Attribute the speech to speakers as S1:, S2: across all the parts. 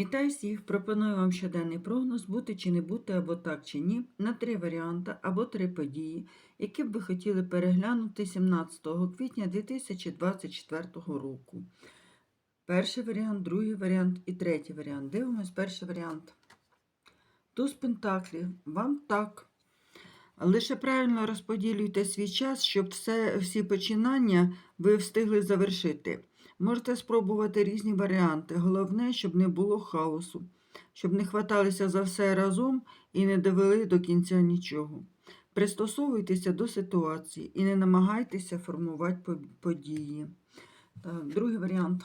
S1: Вітаю всіх! Пропоную вам щоденний прогноз бути чи не бути, або так чи ні, на три варіанти або три події, які б ви хотіли переглянути 17 квітня 2024 року. Перший варіант, другий варіант і третій варіант. Дивимось перший варіант. Туз Пентаклів. Вам так. Лише правильно розподілюйте свій час, щоб все, всі починання ви встигли завершити. Можете спробувати різні варіанти. Головне, щоб не було хаосу, щоб не хваталися за все разом і не довели до кінця нічого. Пристосовуйтеся до ситуації і не намагайтеся формувати події. Так, другий варіант.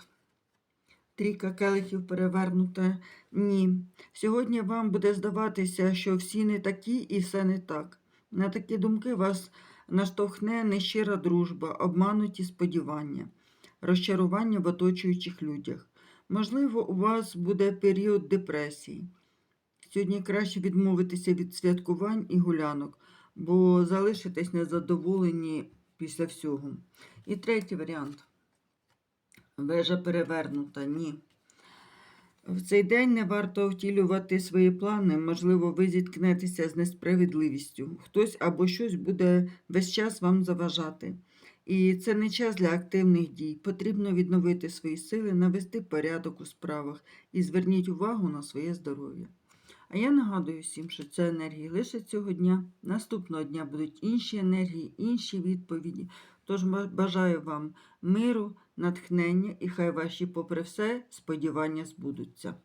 S1: Трійка келихів перевернута. Ні. Сьогодні вам буде здаватися, що всі не такі і все не так. На такі думки вас наштовхне нещира дружба, обмануті сподівання, розчарування в оточуючих людях. Можливо, у вас буде період депресії. Сьогодні краще відмовитися від святкувань і гулянок, бо залишитесь незадоволені після всього. І третій варіант. Вежа перевернута. Ні. В цей день не варто втілювати свої плани. Можливо, ви зіткнетеся з несправедливістю. Хтось або щось буде весь час вам заважати. І це не час для активних дій. Потрібно відновити свої сили, навести порядок у справах і зверніть увагу на своє здоров'я. А я нагадую всім, що це енергії лише цього дня. Наступного дня будуть інші енергії, інші відповіді. Тож бажаю вам миру, натхнення і хай ваші, попри все, сподівання збудуться.